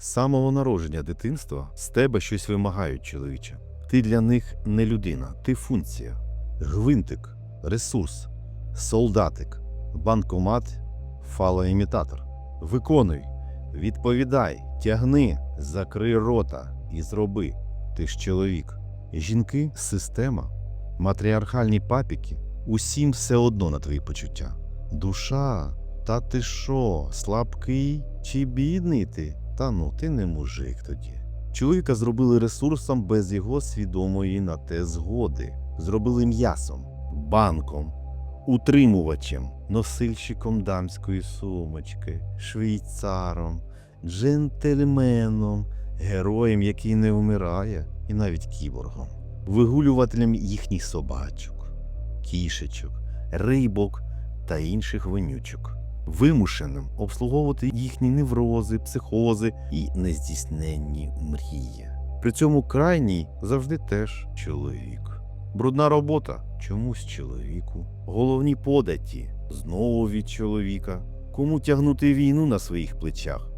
З самого народження дитинства з тебе щось вимагають, чоловіче. Ти для них не людина, ти функція, гвинтик, ресурс, солдатик, банкомат, фалоімітатор. Виконуй, відповідай, тягни, закрий рота і зроби. Ти ж чоловік. Жінки система, матріархальні папіки, усім все одно на твої почуття. Душа, та ти що, слабкий чи бідний ти? Та ну, ти не мужик тоді. Чоловіка зробили ресурсом без його свідомої на те згоди. Зробили м'ясом, банком, утримувачем, носильщиком дамської сумочки, швейцаром, джентльменом, героєм, який не вмирає, і навіть кіборгом, вигулювателем їхніх собачок, кішечок, рибок та інших вонючок, вимушеним обслуговувати їхні неврози, психози і нездійсненні мрії. При цьому крайній завжди теж чоловік. Брудна робота чомусь чоловіку. Головні податі знову від чоловіка. Кому тягнути війну на своїх плечах?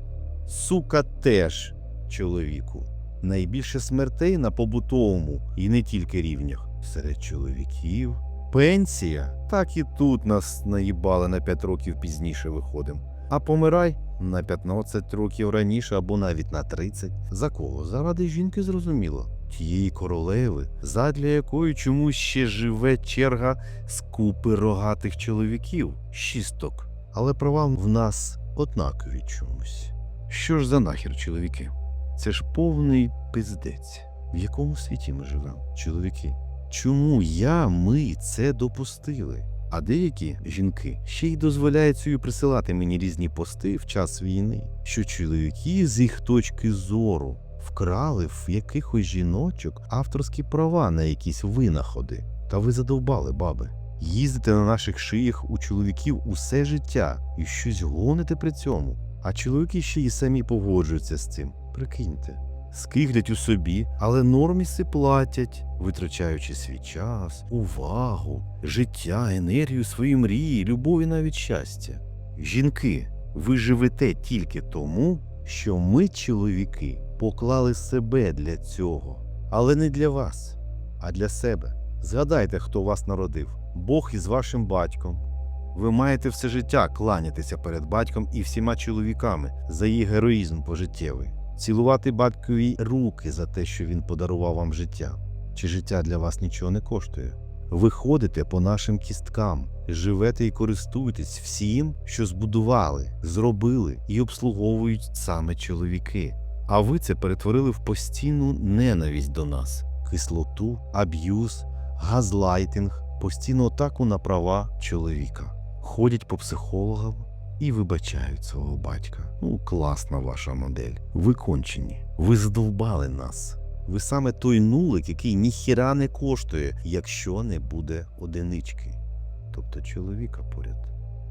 Сука теж чоловіку. Найбільше смертей на побутовому і не тільки рівнях серед чоловіків. Пенсія так і тут нас наїбали на 5 років пізніше виходимо. А помирай на 15 років раніше або навіть на 30. За кого? Заради жінки зрозуміло. Тієї королеви, задля якої чомусь ще живе черга з купи рогатих чоловіків, шісток. Але права в нас однакові чомусь. Що ж за нахер, чоловіки? Це ж повний пиздець. В якому світі ми живемо, чоловіки? Чому я, ми це допустили? А деякі жінки ще й дозволяють собі присилати мені різні пости в час війни, що чоловіки з їх точки зору вкрали в якихось жіночок авторські права на якісь винаходи. Та ви задовбали, баби. Їздите на наших шиях у чоловіків усе життя і щось гоните при цьому. А чоловіки ще й самі погоджуються з цим. Прикиньте, скиглять у собі, але норміси платять, витрачаючи свій час, увагу, життя, енергію, свої мрії, любов і навіть щастя. Жінки, ви живете тільки тому, що ми, чоловіки, поклали себе для цього, але не для вас, а для себе. Згадайте, хто вас народив, Бог із вашим батьком. Ви маєте все життя кланятися перед батьком і всіма чоловіками за її героїзм пожиттєвий, цілувати батькові руки за те, що він подарував вам життя. Чи життя для вас нічого не коштує? Ви ходите по нашим кісткам, живете і користуєтесь всім, що збудували, зробили і обслуговують саме чоловіки. А ви це перетворили в постійну ненависть до нас, кислоту, аб'юз, газлайтинг, постійну атаку на права чоловіка. Ходять по психологам і вибачають свого батька. Ну, класна ваша модель. Ви кончені. Ви задовбали нас. Ви саме той нулик, який ніхіра не коштує, якщо не буде одинички, тобто чоловіка поряд.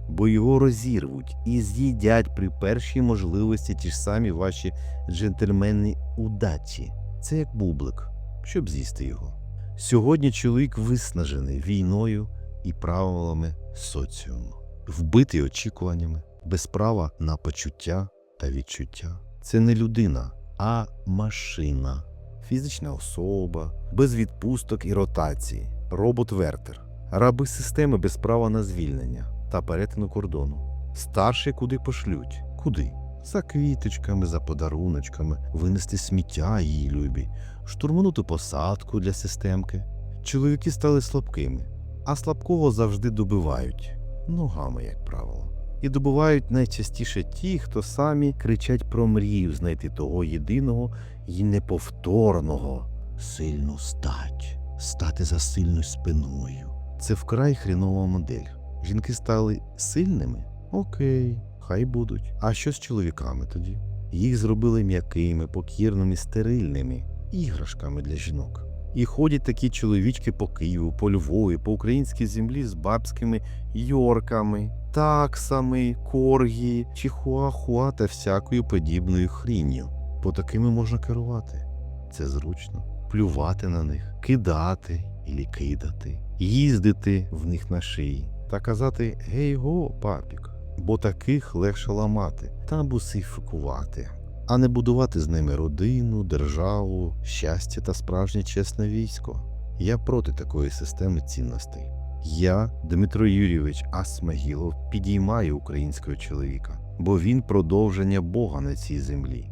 Бо його розірвуть і з'їдять при першій можливості ті ж самі ваші джентльменні удачі. Це як бублик, щоб з'їсти його. Сьогодні чоловік виснажений війною і правилами соціуму, вбитий очікуваннями, без права на почуття та відчуття. Це не людина, а машина, фізична особа, без відпусток і ротації, робот-вертер, раби системи без права на звільнення та перетину кордону. Старші куди пошлють? Куди? За квіточками, за подаруночками, винести сміття її любі, штурманути посадку для системки. Чоловіки стали слабкими, а слабкого завжди добивають ногами, як правило. І добувають найчастіше ті, хто самі кричать про мрію знайти того єдиного і неповторного сильну стать, стати за сильною спиною. Це вкрай хрінова модель. Жінки стали сильними? Окей, хай будуть. А що з чоловіками тоді? Їх зробили м'якими, покірними, стерильними іграшками для жінок. І ходять такі чоловічки по Києву, по Львові, по українській землі з бабськими йорками, таксами, коргі, чихуахуа та всякою подібною хрінню. По такими можна керувати. Це зручно. Плювати на них, кидати і кидати, їздити в них на шиї та казати гей го, папік, бо таких легше ламати та бусифікувати. А не будувати з ними родину, державу, щастя та справжнє чесне військо. Я проти такої системи цінностей. Я, Дмитро Юрійович Асмагілов, підіймаю українського чоловіка, бо він продовження Бога на цій землі.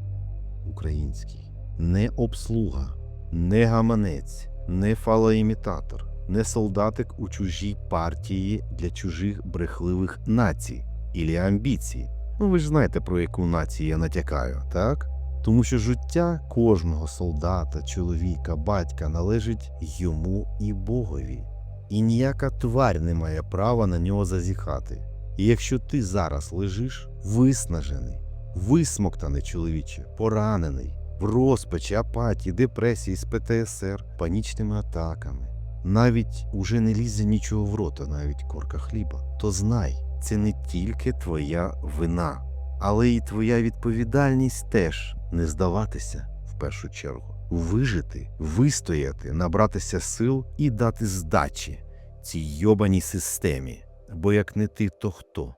Український. Не обслуга, не гаманець, не фалоімітатор, не солдатик у чужій партії для чужих брехливих націй ілі амбіцій. Ну ви ж знаєте, про яку націю я натякаю, так? Тому що життя кожного солдата, чоловіка, батька належить йому і Богові. І ніяка тварь не має права на нього зазіхати. І якщо ти зараз лежиш виснажений, висмоктаний чоловіче, поранений, в розпачі, апатії, депресії з ПТСР, панічними атаками, навіть уже не лізе нічого в рота, навіть корка хліба, то знай, це не тільки твоя вина, але й твоя відповідальність теж не здаватися в першу чергу, вижити, вистояти, набратися сил і дати здачі цій йобаній системі. Бо як не ти, то хто?